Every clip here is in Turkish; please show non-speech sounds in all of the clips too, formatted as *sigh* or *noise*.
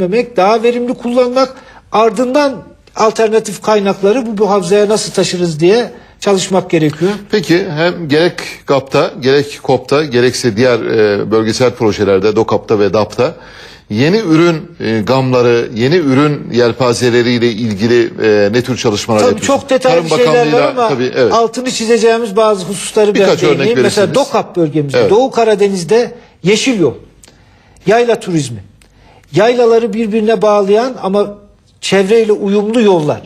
vermemek, daha verimli kullanmak, ardından alternatif kaynakları bu, bu havzaya nasıl taşırız diye çalışmak gerekiyor. Peki hem gerek GAP'ta, gerek KOP'ta, gerekse diğer e, bölgesel projelerde, DOKAP'ta ve DAP'ta yeni ürün e, gamları, yeni ürün yelpazeleriyle ilgili e, ne tür çalışmalar Tabii yapıyorsunuz? çok detaylı Tarım şeyler var ama tabii, evet. altını çizeceğimiz bazı hususları Birkaç ben örnek. Mesela. DOKAP bölgemizde, Evet. Doğu Karadeniz'de yeşil yol, yayla turizmi, yaylaları birbirine bağlayan ama çevreyle uyumlu yollar.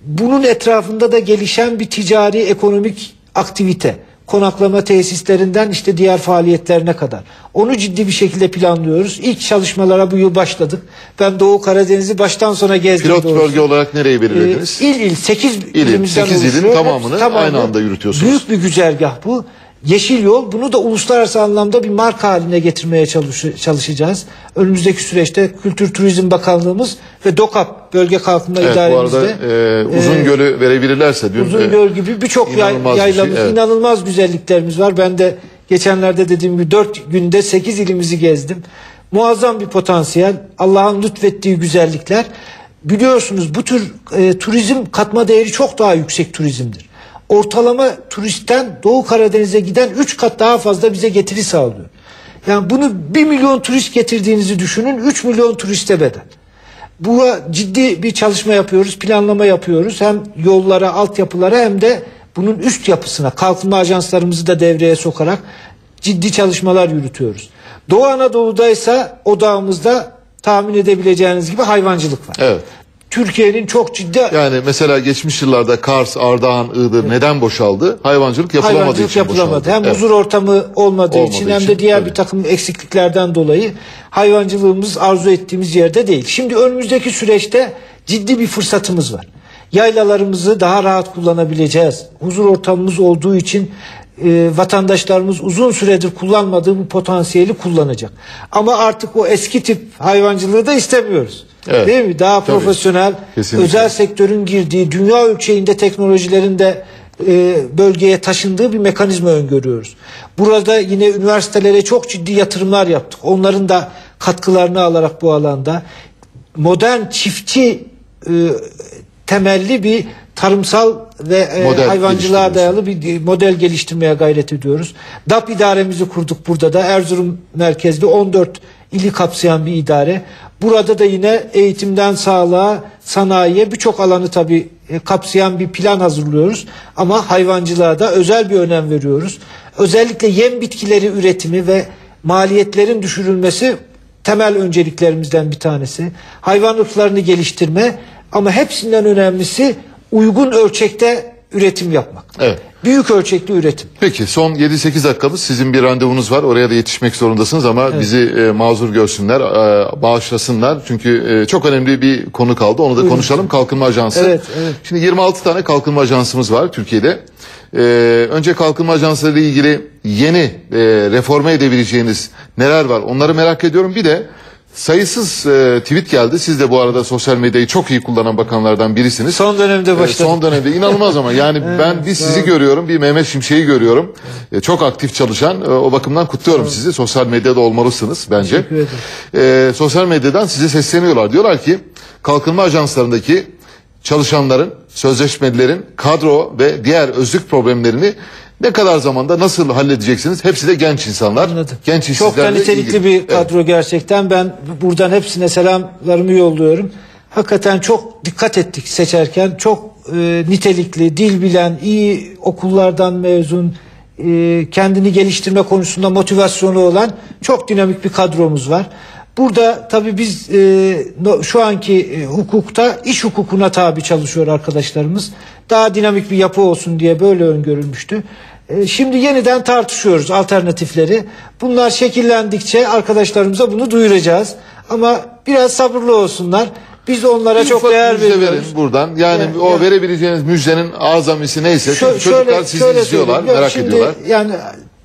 Bunun etrafında da gelişen bir ticari ekonomik aktivite. Konaklama tesislerinden işte diğer faaliyetlerine kadar. Onu ciddi bir şekilde planlıyoruz. İlk çalışmalara bu yıl başladık. Ben Doğu Karadeniz'i baştan sona gezdim. Pilot doğrusu. bölge olarak nereyi belirlediniz? Ee, il il 8 il, ilimizden sekiz ilin oluşuyor. tamamını Hepsi aynı anda yürütüyorsunuz. Büyük bir güzergah bu. Yeşil yol bunu da uluslararası anlamda bir marka haline getirmeye çalış- çalışacağız. Önümüzdeki süreçte Kültür Turizm Bakanlığımız ve DOKAP Bölge Kalkınma evet, bu arada İdaremizde e, uzun e, gölü verebilirlerse dün e, Uzungöl gibi birçok yay- inanılmaz bir şey, yaylamız, evet. inanılmaz güzelliklerimiz var. Ben de geçenlerde dediğim gibi 4 günde 8 ilimizi gezdim. Muazzam bir potansiyel, Allah'ın lütfettiği güzellikler. Biliyorsunuz bu tür e, turizm katma değeri çok daha yüksek turizmdir. Ortalama turistten Doğu Karadeniz'e giden 3 kat daha fazla bize getiri sağlıyor. Yani bunu 1 milyon turist getirdiğinizi düşünün 3 milyon turiste bedel. Bu ciddi bir çalışma yapıyoruz, planlama yapıyoruz. Hem yollara, altyapılara hem de bunun üst yapısına, kalkınma ajanslarımızı da devreye sokarak ciddi çalışmalar yürütüyoruz. Doğu Anadolu'da ise odağımızda tahmin edebileceğiniz gibi hayvancılık var. Evet. Türkiye'nin çok ciddi Yani mesela geçmiş yıllarda Kars, Ardahan, Iğdır neden boşaldı? Hayvancılık yapılamadığı hayvancılık için yapılamadı. boşaldı. Hem Evet. huzur ortamı olmadığı, Olmadığı için hem için, de diğer tabii. bir takım eksikliklerden dolayı hayvancılığımız arzu ettiğimiz yerde değil. Şimdi önümüzdeki süreçte ciddi bir fırsatımız var. Yaylalarımızı daha rahat kullanabileceğiz. Huzur ortamımız olduğu için e, vatandaşlarımız uzun süredir kullanmadığı bu potansiyeli kullanacak. Ama artık o eski tip hayvancılığı da istemiyoruz. Evet. Değil mi? Daha Tabii. profesyonel, Kesinlikle. özel sektörün girdiği, dünya ölçeğinde teknolojilerin de e, bölgeye taşındığı bir mekanizma öngörüyoruz. Burada yine üniversitelere çok ciddi yatırımlar yaptık. Onların da katkılarını alarak bu alanda modern çiftçi e, temelli bir tarımsal ve e, hayvancılığa dayalı bir model geliştirmeye gayret ediyoruz. DAP idaremizi kurduk burada da Erzurum merkezli 14 ili kapsayan bir idare. Burada da yine eğitimden sağlığa, sanayiye birçok alanı tabii e, kapsayan bir plan hazırlıyoruz. Ama hayvancılığa da özel bir önem veriyoruz. Özellikle yem bitkileri üretimi ve maliyetlerin düşürülmesi temel önceliklerimizden bir tanesi. Hayvan ırklarını geliştirme ama hepsinden önemlisi uygun ölçekte üretim yapmak. Evet. Büyük ölçekli üretim. Peki son 7-8 dakikamız sizin bir randevunuz var. Oraya da yetişmek zorundasınız ama bizi e, mazur görsünler, e, bağışlasınlar. Çünkü e, çok önemli bir konu kaldı. Onu da konuşalım. Kalkınma Ajansı. Evet, evet. Şimdi 26 tane kalkınma ajansımız var Türkiye'de. E, önce kalkınma ajansları ile ilgili yeni e, reforme edebileceğiniz neler var? Onları merak ediyorum. Bir de sayısız e, tweet geldi. Siz de bu arada sosyal medyayı çok iyi kullanan bakanlardan birisiniz. Son dönemde Ee, başladık. Son dönemde inanılmaz ama yani *laughs* ben bir sizi görüyorum, bir Mehmet Şimşek'i görüyorum. Ee, Çok aktif çalışan. Ee, O bakımdan kutluyorum sizi. Sosyal medyada olmalısınız bence. Ee, sosyal medyadan size sesleniyorlar. Diyorlar ki kalkınma ajanslarındaki çalışanların, sözleşmelerin, kadro ve diğer özlük problemlerini ne kadar zamanda nasıl halledeceksiniz? Hepsi de genç insanlar. Anladım. Genç Çok ilgili. bir Evet. kadro gerçekten. Ben buradan hepsine selamlarımı yolluyorum. Hakikaten çok dikkat ettik seçerken. Çok e, nitelikli, dil bilen, iyi okullardan mezun, e, kendini geliştirme konusunda motivasyonu olan çok dinamik bir kadromuz var. Burada tabii biz e, şu anki e, hukukta iş hukukuna tabi çalışıyor arkadaşlarımız. Daha dinamik bir yapı olsun diye böyle öngörülmüştü. E, Şimdi yeniden tartışıyoruz alternatifleri. Bunlar şekillendikçe arkadaşlarımıza bunu duyuracağız. Ama biraz sabırlı olsunlar. Biz onlara Bir çok değer veriyoruz. verin buradan. Yani Ya- o ya- verebileceğiniz müjdenin azamisi neyse. Şö- çocuklar sizi şöyle izliyorlar, merak şimdi ediyorlar. Yani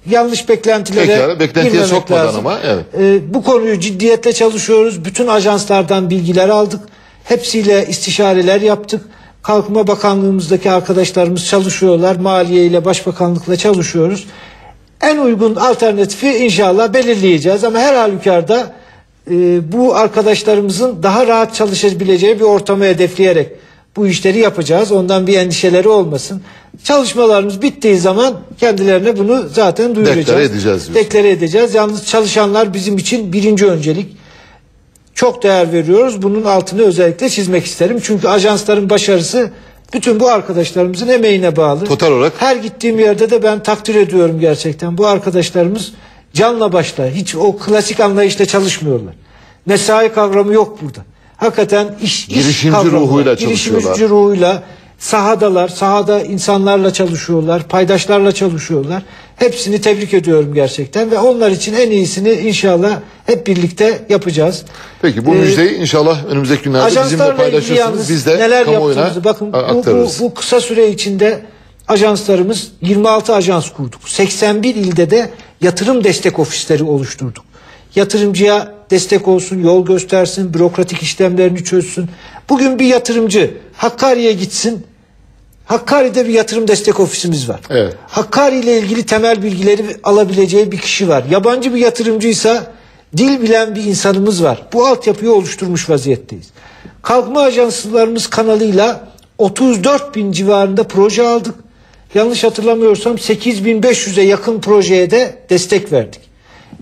yanlış beklentilere Pekala, beklentiye girmemek sokmadan lazım. ama, evet. Ee, bu konuyu ciddiyetle çalışıyoruz. Bütün ajanslardan bilgiler aldık. Hepsiyle istişareler yaptık. Kalkınma Bakanlığımızdaki arkadaşlarımız çalışıyorlar. Maliye ile Başbakanlıkla çalışıyoruz. En uygun alternatifi inşallah belirleyeceğiz ama her halükarda e, bu arkadaşlarımızın daha rahat çalışabileceği bir ortamı hedefleyerek bu işleri yapacağız. Ondan bir endişeleri olmasın. Çalışmalarımız bittiği zaman kendilerine bunu zaten duyuracağız. Deklare edeceğiz diyorsun. Deklare edeceğiz. Yalnız çalışanlar bizim için birinci öncelik. Çok değer veriyoruz. Bunun altını özellikle çizmek isterim. Çünkü ajansların başarısı bütün bu arkadaşlarımızın emeğine bağlı. Total olarak- Her gittiğim yerde de ben takdir ediyorum gerçekten. Bu arkadaşlarımız canla başla hiç o klasik anlayışla çalışmıyorlar. Mesai kavramı yok burada. Hakikaten iş, iş Girişimci kavramı ruhuyla çalışıyorlar. Girişimci ruhuyla sahadalar, sahada insanlarla çalışıyorlar, paydaşlarla çalışıyorlar. Hepsini tebrik ediyorum gerçekten ve onlar için en iyisini inşallah hep birlikte yapacağız. Peki bu Ee, müjdeyi inşallah önümüzdeki günlerde bizimle paylaşırsınız. Biz de neler kamuoyuna bakın bu, bu, bu kısa süre içinde ajanslarımız 26 ajans kurduk. 81 ilde de yatırım destek ofisleri oluşturduk. Yatırımcıya destek olsun, yol göstersin, bürokratik işlemlerini çözsün. Bugün bir yatırımcı Hakkari'ye gitsin. Hakkari'de bir yatırım destek ofisimiz var. Evet. Hakkari ile ilgili temel bilgileri alabileceği bir kişi var. Yabancı bir yatırımcıysa dil bilen bir insanımız var. Bu altyapıyı oluşturmuş vaziyetteyiz. Kalkma ajanslarımız kanalıyla 34 bin civarında proje aldık. Yanlış hatırlamıyorsam 8500'e yakın projeye de destek verdik.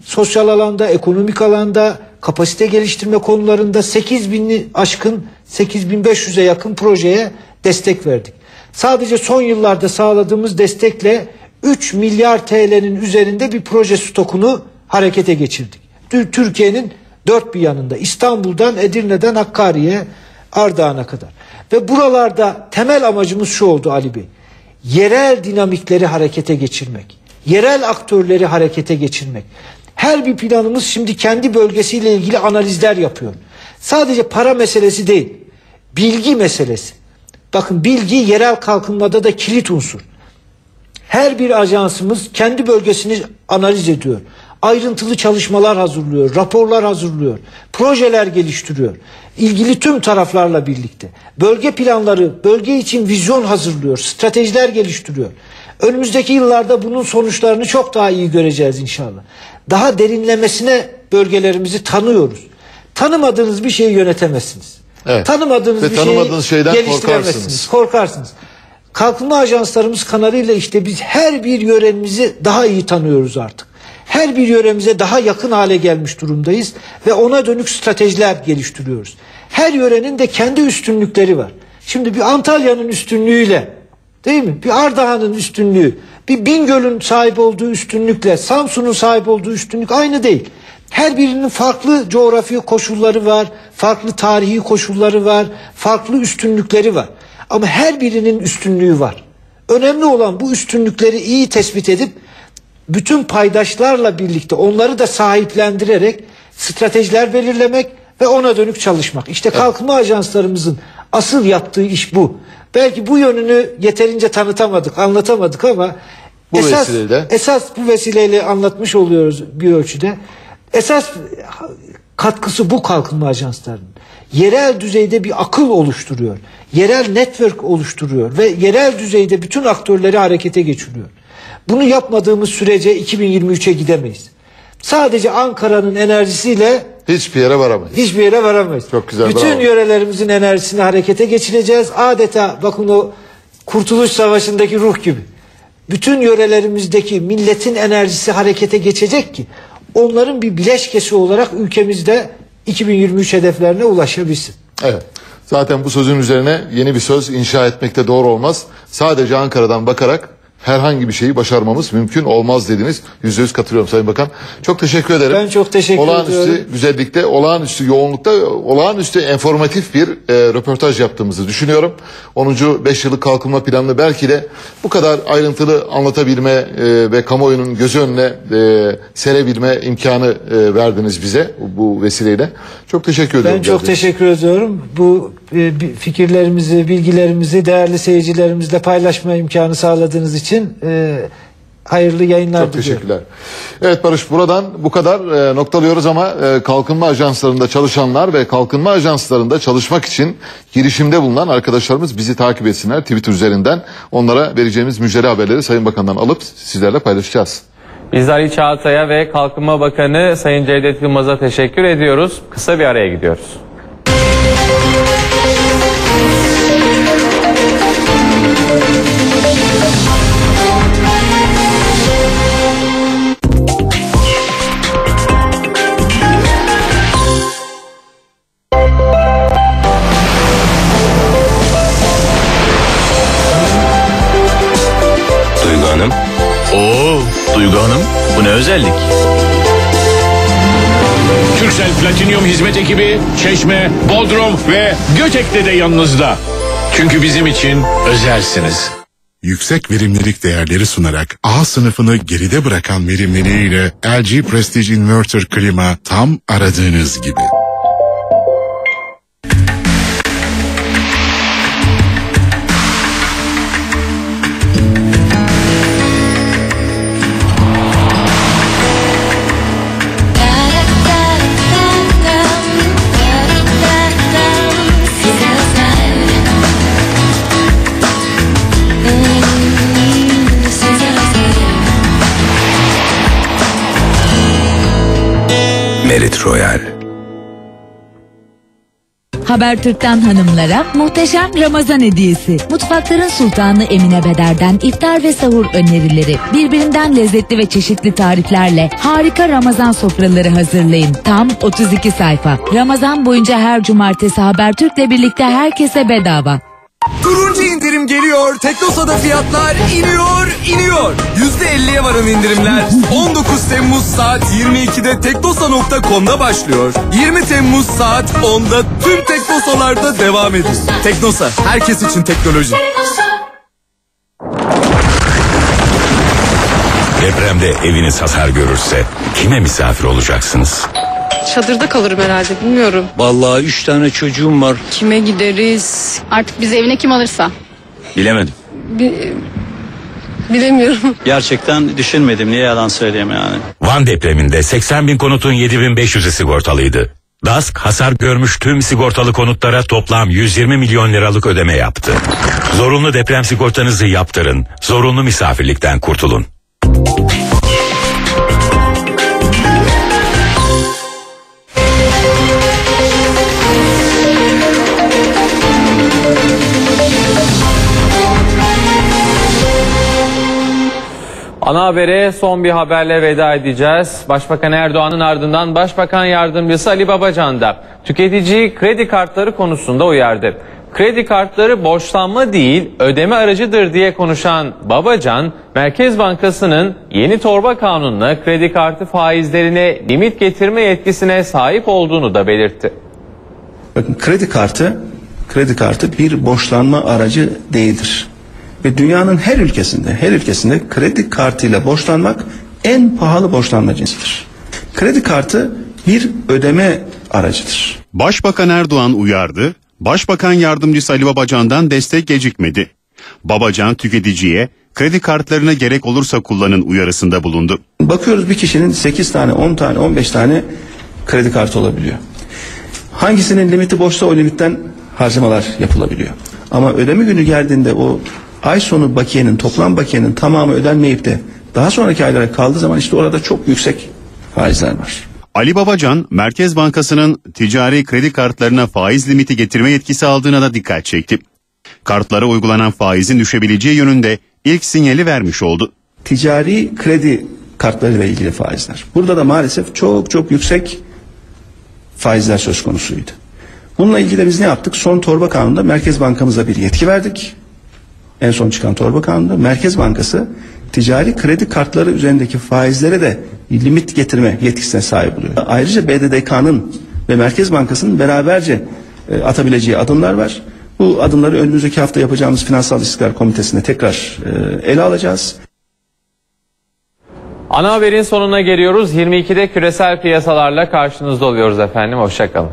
Sosyal alanda, ekonomik alanda, kapasite geliştirme konularında 8000'i aşkın 8500'e yakın projeye destek verdik. Sadece son yıllarda sağladığımız destekle 3 milyar TL'nin üzerinde bir proje stokunu harekete geçirdik. Tür- Türkiye'nin dört bir yanında İstanbul'dan Edirne'den Hakkari'ye Ardahan'a kadar. Ve buralarda temel amacımız şu oldu Ali Bey. Yerel dinamikleri harekete geçirmek. Yerel aktörleri harekete geçirmek. Her bir planımız şimdi kendi bölgesiyle ilgili analizler yapıyor. Sadece para meselesi değil. Bilgi meselesi. Bakın bilgi yerel kalkınmada da kilit unsur. Her bir ajansımız kendi bölgesini analiz ediyor. Ayrıntılı çalışmalar hazırlıyor, raporlar hazırlıyor, projeler geliştiriyor. İlgili tüm taraflarla birlikte. Bölge planları, bölge için vizyon hazırlıyor, stratejiler geliştiriyor. Önümüzdeki yıllarda bunun sonuçlarını çok daha iyi göreceğiz inşallah. Daha derinlemesine bölgelerimizi tanıyoruz. Tanımadığınız bir şeyi yönetemezsiniz. Evet. Tanımadığınız Ve bir tanımadığınız şeyi şeyden geliştiremezsiniz. korkarsınız. Korkarsınız. Kalkınma ajanslarımız kanalıyla işte biz her bir yöremizi daha iyi tanıyoruz artık. Her bir yöremize daha yakın hale gelmiş durumdayız ve ona dönük stratejiler geliştiriyoruz. Her yörenin de kendi üstünlükleri var. Şimdi bir Antalya'nın üstünlüğüyle değil mi? Bir Ardahan'ın üstünlüğü, bir Bingöl'ün sahip olduğu üstünlükle Samsun'un sahip olduğu üstünlük aynı değil. Her birinin farklı coğrafi koşulları var, farklı tarihi koşulları var, farklı üstünlükleri var. Ama her birinin üstünlüğü var. Önemli olan bu üstünlükleri iyi tespit edip bütün paydaşlarla birlikte onları da sahiplendirerek stratejiler belirlemek ve ona dönük çalışmak. İşte kalkınma ajanslarımızın asıl yaptığı iş bu. Belki bu yönünü yeterince tanıtamadık, anlatamadık ama Bu esas, vesileyle. esas bu vesileyle anlatmış oluyoruz bir ölçüde. Esas katkısı bu kalkınma ajanslarının. Yerel düzeyde bir akıl oluşturuyor. Yerel network oluşturuyor ve yerel düzeyde bütün aktörleri harekete geçiriyor. Bunu yapmadığımız sürece 2023'e gidemeyiz. Sadece Ankara'nın enerjisiyle Hiçbir yere varamayız. hiçbir yere varamayız. Çok güzel, Bütün bravo. yörelerimizin enerjisini harekete geçireceğiz. Adeta bakın o Kurtuluş Savaşı'ndaki ruh gibi. Bütün yörelerimizdeki milletin enerjisi harekete geçecek ki onların bir bileşkesi olarak ülkemizde 2023 hedeflerine ulaşabilsin. Evet. Zaten bu sözün üzerine yeni bir söz inşa etmekte doğru olmaz. Sadece Ankara'dan bakarak herhangi bir şeyi başarmamız mümkün olmaz dediniz. Yüzde yüz katılıyorum Sayın Bakan. Çok teşekkür ederim. Ben çok teşekkür olağanüstü ediyorum. güzellikte, olağanüstü yoğunlukta, olağanüstü informatif bir e, röportaj yaptığımızı düşünüyorum. 10. 5 yıllık kalkınma planını belki de bu kadar ayrıntılı anlatabilme e, ve kamuoyunun gözü önüne e, serebilme imkanı e, verdiniz bize bu vesileyle. Çok teşekkür ediyorum. Ben çok geldiğiniz teşekkür ediyorum. Bu fikirlerimizi, bilgilerimizi değerli seyircilerimizle paylaşma imkanı sağladığınız için e, hayırlı yayınlar Çok diliyorum. teşekkürler. Evet Barış buradan bu kadar e, noktalıyoruz ama e, kalkınma ajanslarında çalışanlar ve kalkınma ajanslarında çalışmak için girişimde bulunan arkadaşlarımız bizi takip etsinler Twitter üzerinden. Onlara vereceğimiz müjdeli haberleri Sayın Bakan'dan alıp sizlerle paylaşacağız. Biz Ali Çağatay'a ve Kalkınma Bakanı Sayın Cevdet Yılmaz'a teşekkür ediyoruz. Kısa bir araya gidiyoruz. Ekibi Çeşme, Bodrum ve Götek'te de yanınızda. Çünkü bizim için özelsiniz. yüksek verimlilik değerleri sunarak A sınıfını geride bırakan verimliliğiyle LG Prestige Inverter Klima tam aradığınız gibi. Merit Royal. Habertürk'ten hanımlara muhteşem Ramazan hediyesi. Mutfakların sultanı Emine Beder'den iftar ve sahur önerileri. Birbirinden lezzetli ve çeşitli tariflerle harika Ramazan sofraları hazırlayın. Tam 32 sayfa. Ramazan boyunca her cumartesi Habertürk'le birlikte herkese bedava. Turuncu indirim geliyor. Teknosa'da fiyatlar iniyor, iniyor. %50'ye varan indirimler 19 Temmuz saat 22'de teknosa.com'da başlıyor. 20 Temmuz saat 10'da tüm Teknosa'larda devam ediyor. Teknosa, herkes için teknoloji. Depremde eviniz hasar görürse kime misafir olacaksınız? Çadırda kalırım herhalde bilmiyorum. Vallahi üç tane çocuğum var. Kime gideriz? Artık biz evine kim alırsa. Bilemedim. Bi- bilemiyorum. *laughs* Gerçekten düşünmedim. Niye yalan söyleyeyim yani. Van depreminde 80 bin konutun 7500'ü sigortalıydı. DASK hasar görmüş tüm sigortalı konutlara toplam 120 milyon liralık ödeme yaptı. Zorunlu deprem sigortanızı yaptırın. Zorunlu misafirlikten kurtulun. Ana habere son bir haberle veda edeceğiz. Başbakan Erdoğan'ın ardından Başbakan Yardımcısı Ali Babacan da tüketiciyi kredi kartları konusunda uyardı. Kredi kartları borçlanma değil ödeme aracıdır diye konuşan Babacan, Merkez Bankası'nın yeni torba kanunla kredi kartı faizlerine limit getirme yetkisine sahip olduğunu da belirtti. Bakın kredi kartı kredi kartı bir borçlanma aracı değildir. Ve dünyanın her ülkesinde, her ülkesinde kredi kartıyla borçlanmak en pahalı borçlanma cinsidir. Kredi kartı bir ödeme aracıdır. Başbakan Erdoğan uyardı, Başbakan Yardımcısı Ali Babacan'dan destek gecikmedi. Babacan tüketiciye kredi kartlarına gerek olursa kullanın uyarısında bulundu. Bakıyoruz bir kişinin 8 tane, 10 tane, 15 tane kredi kartı olabiliyor. Hangisinin limiti boşsa o limitten harcamalar yapılabiliyor. Ama ödeme günü geldiğinde o ay sonu bakiyenin, toplam bakiyenin tamamı ödenmeyip de daha sonraki aylara kaldığı zaman işte orada çok yüksek faizler var. Ali Babacan, Merkez Bankası'nın ticari kredi kartlarına faiz limiti getirme yetkisi aldığına da dikkat çekti. Kartlara uygulanan faizin düşebileceği yönünde ilk sinyali vermiş oldu. Ticari kredi kartlarıyla ilgili faizler. Burada da maalesef çok çok yüksek faizler söz konusuydu. Bununla ilgili de biz ne yaptık? Son torba kanunda Merkez Bankamıza bir yetki verdik. En son çıkan torba kanunda Merkez Bankası ticari kredi kartları üzerindeki faizlere de limit getirme yetkisine sahip oluyor. Ayrıca BDDK'nın ve Merkez Bankası'nın beraberce e, atabileceği adımlar var. Bu adımları önümüzdeki hafta yapacağımız Finansal İstikrar Komitesi'nde tekrar e, ele alacağız. Ana haberin sonuna geliyoruz. 22'de küresel piyasalarla karşınızda oluyoruz efendim. Hoşçakalın.